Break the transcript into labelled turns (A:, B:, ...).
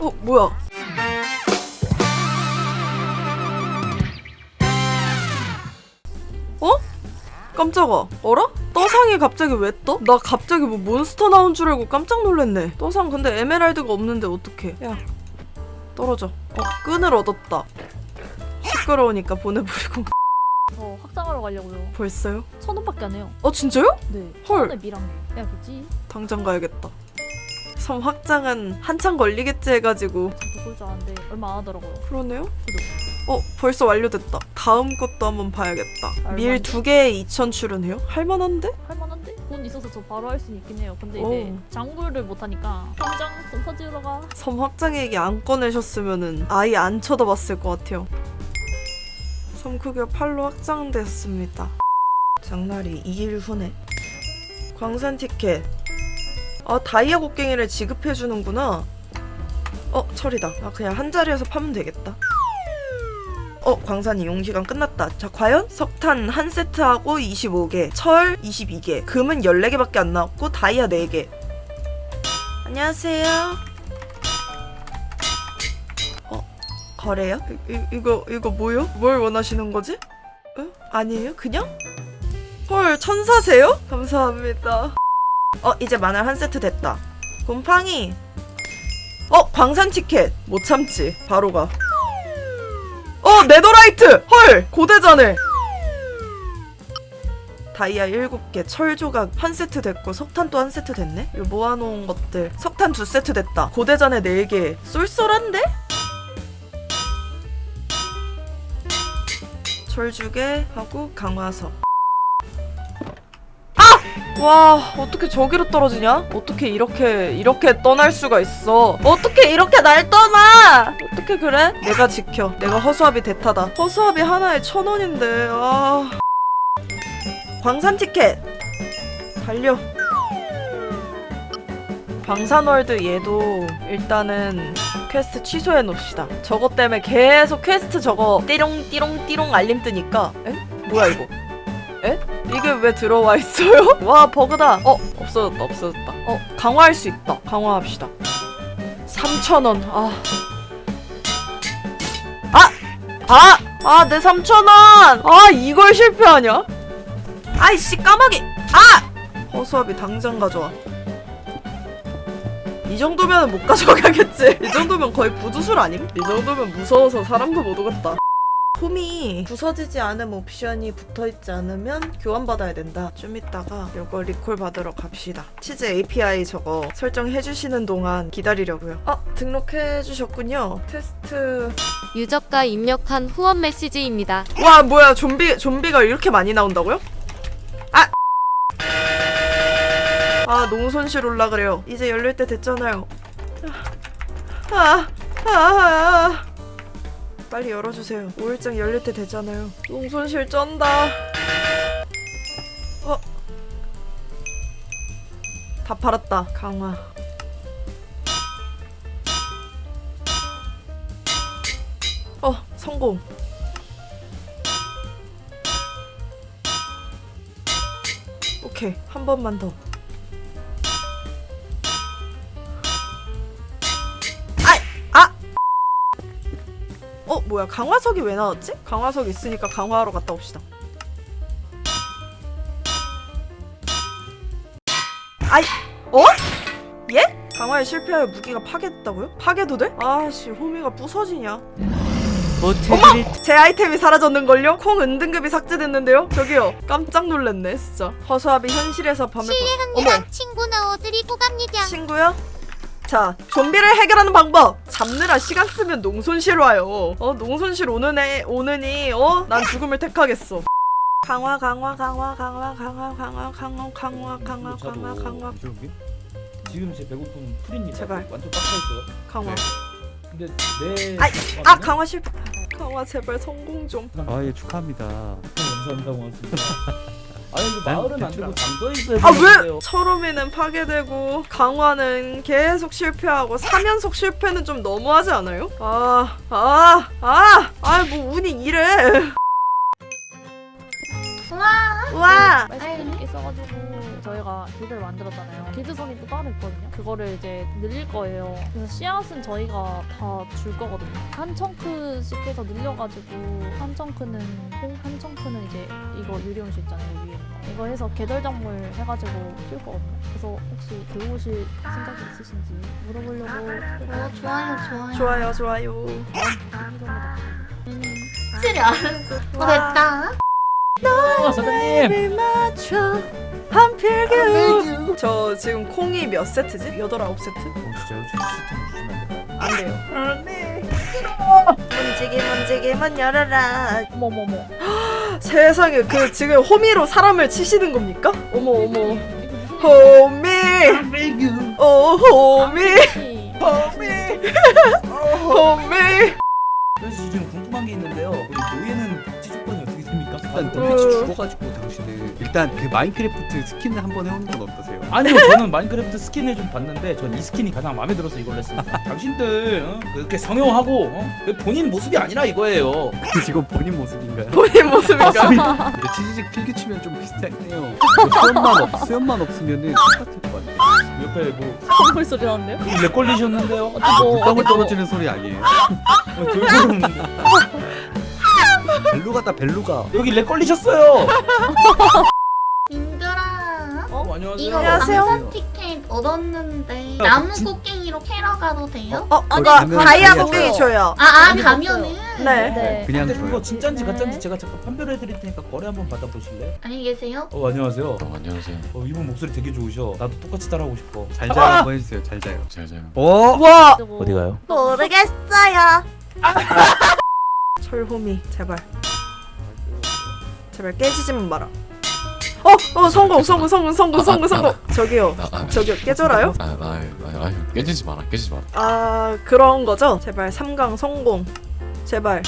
A: 어 뭐야? 어? 깜짝아. 어라? 떠상이 갑자기 왜 떠? 나 갑자기 뭐 몬스터 나온 줄 알고 깜짝 놀랐네. 떠상 근데 에메랄드가 없는데 어떡해. 야 떨어져. 어 끈을 얻었다. 시끄러우니까 보내버리고
B: 저 확장하러 가려고요.
A: 벌써요?
B: 천 원밖에 안 해요.
A: 어 진짜요?
B: 네.
A: 헐.
B: 천원에 미랑 해야겠지.
A: 당장 가야겠다. 섬 확장은 한참 걸리겠지 해가지고
B: 줄 알았는데 얼마 안 하더라고요.
A: 그러네요. 어 벌써 완료됐다. 다음 것도 한번 봐야겠다. 밀? 두 개에 2천 출연해요? 할만한데?
B: 할만한데? 돈 있어서 저 바로 할 수는 있긴 해요. 근데 이제
A: 오.
B: 장부를 못 하니까 당장 돈 터지러 가.
A: 섬 확장 얘기 안 꺼내셨으면은 아예 안 쳐다봤을 것 같아요. 섬 크기가 8로 확장됐습니다. 장날이 2일 후네. 광산 티켓. 아 다이아 곡괭이를 지급해 주는구나. 어 철이다. 아 그냥 한 자리에서 파면 되겠다. 어 광산 이용 시간 끝났다. 자 과연 석탄 한 세트하고 25개, 철 22개, 금은 14개밖에 안 나왔고 다이아 4개. 안녕하세요. 어 거래요? 이, 이, 이거 이거 뭐요? 뭘 원하시는 거지? 응? 아니에요? 그냥? 헐 천사세요? 감사합니다. 어 이제 마늘 한 세트 됐다. 곰팡이. 어 광산 티켓 못 참지 바로 가. 어 네더라이트 헐 고대자네. 다이아 7개, 철 조각 한 세트 됐고 석탄 또 한 세트 됐네? 요 모아놓은 것들 석탄 두 세트 됐다 고대전에 4개 쏠쏠한데? 철주개 하고 강화석 아! 와 어떻게 저기로 떨어지냐? 어떻게 이렇게 이렇게 떠날 수가 있어? 어떻게 이렇게 날 떠나? 어떻게 그래? 내가 지켜. 내가 허수아비 대타다. 허수아비 하나에 천 원인데 아 광산 티켓. 달려. 광산월드 얘도 일단은 퀘스트 취소해 놓읍시다. 저것 때문에 계속 퀘스트 저거 띠롱띠롱띠롱 알림 뜨니까. 에? 뭐야 이거 에? 이게 왜 들어와 있어요? 와 버그다 어 없어졌다 없어졌다 어 강화할 수 있다 강화합시다 3,000원 아 아! 아! 아, 내 3,000원! 아, 이걸 실패하냐? 아이씨 까마귀 아 허수아비 당장 가져와 이 정도면 못 가져가겠지 이 정도면 거의 부두술 아님? 이 정도면 무서워서 사람도 못 오겠다 폼이 부서지지 않은 옵션이 붙어있지 않으면 교환받아야 된다 좀 이따가 이거 리콜 받으러 갑시다 치즈 API 저거 설정해주시는 동안 기다리려고요 아 등록해 주셨군요 테스트
C: 유저가 입력한 후원 메시지입니다.
A: 와 뭐야 좀비 좀비가 이렇게 많이 나온다고요? 아! 아 너무 손실 올라 그래요. 이제 열릴 때 됐잖아요. 아, 아, 아, 빨리 열어주세요. 5일장 열릴 때 되잖아요. 농손실 쩐다. 어? 다 팔았다. 강화. 어 성공. 오케이 한 번만 더. 어 뭐야 강화석이 왜 나왔지? 강화석 있으니까 강화하러 갔다 옵시다. 아이 어? 예? 강화에 실패하여 무기가 파괴됐다고요? 파괴도 돼? 아씨 호미가 부서지냐?
D: 모태를
A: 제 아이템이 사라졌는걸요? 콩 은등급이 삭제됐는데요? 저기요 깜짝 놀랐네 진짜 허수아비 현실에서 밤을 보... 어머
E: 친구 넣어드리고 갑니다.
A: 친구야? 자, 좀비를 해결하는 방법. 잡느라 시간 쓰면 농손실 와요. 어, 농손실 오는 애 오느니 어, 난 죽음을 택하겠어. 강화, 강화, 강화, 강화, 강화, 강화, 강화, 강화, 강화, 강화, 강화,
F: 저기? 지금 제 배고픔 풀입니다.
A: 제발.
F: 완전 빡쳐 있어요.
A: 강화.
F: 근데 내
A: 아이, 아, 강화 실패. 강화 제발 성공 좀.
D: 아예 축하합니다.
F: 감사합니다 고맙습니다. 아니 근데
D: 난
F: 마을은 안 되고 장떠 있어요.
A: 아 왜? 철음이는 파괴되고 강화는 계속 실패하고 3연속 실패는 좀 너무하지 않아요? 아, 아, 아, 아, 뭐 운이 이래.
E: 와,
A: 와,
B: 말씀드릴 게 있어가지고 저희가 길드를 만들었잖아요. 길드선이 또 따로 있거든요. 그거를 이제 늘릴 거예요. 그래서 씨앗은 저희가 다 줄 거거든요. 한 청크씩 해서 늘려가지고 한 청크는 콩, 한 청크는 이제 이거 유리온수 있잖아요. 위에. 이거 해서 계절작물 해가지고 키울 거거든요. 그래서 혹시 배우실 생각이 있으신지 물어보려고
E: 어, 좋아요, 좋아요.
A: 좋아요 좋아요.
B: 이겁니다.
E: 확실히 알았어. 어, 됐다.
F: 어.
A: 를 맞춰 한 필규. 저 지금 콩이 몇 세트지? 여덟 아홉 세트?
F: 어, 진짜요? 저 시스템 주시면 안 될까요?
A: 안 돼요. 네. 문지기 문지기 문 열어라.
B: 어머머머.
A: 세상에 그 지금 호미로 사람을 치시는 겁니까? 어머 어머. 호미. 어 호미.
B: 일이지?
A: 호미. 호미.
F: 그래서 지금 궁금한 게 있는데요. 우리 노예는 복지 조건이 어떻게 됩니까?
D: 일단
A: 어.
D: 눈빛이 죽어가지고 당신은 일단 그 마인크래프트 스킨을 한번 해보는 건 어떠세요?
F: 아니요, 저는 마인크래프트 스킨을 좀 봤는데 전 이 스킨이 가장 마음에 들어서 이걸로 했습니다. 당신들 어? 그렇게 성형하고 어? 그 본인 모습이 아니라 이거예요.
D: 그 지금 본인 모습인가요?
A: 본인 모습인가?
D: 근데 치즈직 필기 치면 좀 비슷하네요. 뭐 수염만 없 수염만 없으면은 똑같을 것 같아요.
F: 옆에 뭐
B: 선물 소리 나는데요?
F: 렉 걸리셨는데요?
B: 어디 뭐
D: 땅을
B: 어디 뭐
D: 떨어지는 소리 아니에요?
F: 어, 돌고름
D: 벨루가다 벨루가.
F: 여기 렉 걸리셨어요.
E: 민들아.
F: 어, 안녕하세요.
E: 이거
A: 안녕하세요.
E: 방송 티켓 얻었는데
F: 야,
E: 나무
F: 진-
E: 꽃갱이로 캐러 가도 돼요?
A: 어 그거
D: 가면
A: 다이아
D: 다이아
A: 곡괭이
B: 줘요.
E: 아, 아 가면은
A: 네.
B: 네.
D: 그냥
F: 근데 그거
D: 줘요.
F: 진짠지
B: 네.
F: 가짠지 제가 잠깐 판별해 드릴 테니까 거래 한번 받아보실래요?
E: 안녕히 계세요.
F: 어 안녕하세요.
G: 어, 안녕하세요.
F: 어, 이분 목소리 되게 좋으셔. 나도 똑같이 따라하고 싶어.
D: 잘 자요 한번 해주세요. 잘 자요.
G: 잘 자요.
D: 어?
A: 와
F: 어디 가요?
A: 모르겠어요. 철호미 제발 제발 깨지지만 마라. 어, 어 성공 성공 성공 성공 성공 성공. 저기요
G: 아, 아,
A: 저기요 깨져라요?
G: 아, 아, 아, 아, 깨지지 마라, 깨지지 마라.
A: 아 그런 거죠? 제발 3강 성공. 제발